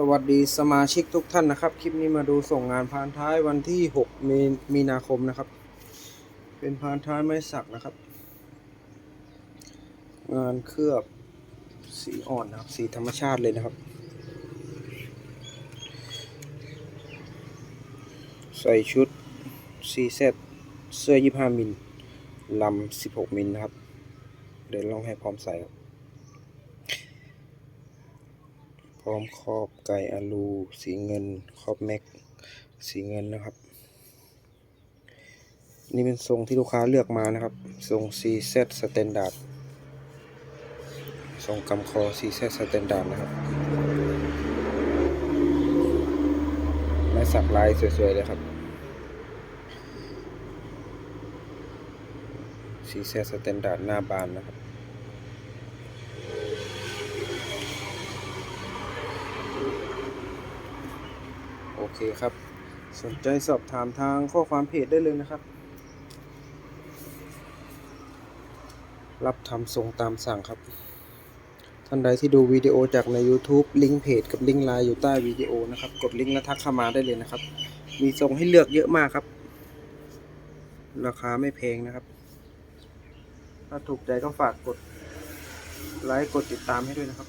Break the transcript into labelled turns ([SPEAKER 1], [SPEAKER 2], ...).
[SPEAKER 1] สวัสดีสมาชิกทุกท่านนะครับ คลิปนี้มาดูส่งงานพานท้ายวันที่ 6 มีมีนาคมนะครับ เป็นพานท้ายไม้สักนะครับ งานเคลือบสีอ่อนนะครับ สีธรรมชาติเลยนะครับ ใส่ชุดซีเซตเสื้อ 25 มิลลำ16 มิลนะครับ เดี๋ยวลองให้พร้อมใส่ครับ พ ร้อมครอบไก่อลูสีเงินครอบแม็กสีเงินนะครับ นี่เป็นทรงที่ลูกค้าเลือกมานะครับ ทรง CZ Standard ทรงกำคอ CZ Standard นะครับไม้สักลายสวยๆเลยครับ CZ Standard หน้าบานนะครับ เคครับ สนใจสอบถามทางข้อความเพจได้เลยนะครับ รับทำทรงตามสั่งครับ ท่านใดที่ดูวิดีโอจากใน YouTube ลิงก์เพจกับลิงก์ไลน์อยู่ใต้วิดีโอนะครับ กดลิงก์แล้วทักเข้ามาได้เลยนะครับ มีทรงให้เลือกเยอะมากครับ ราคาไม่แพงนะครับ ถ้าถูกใจก็ฝากกดไลค์กดติดตามให้ด้วยนะครับ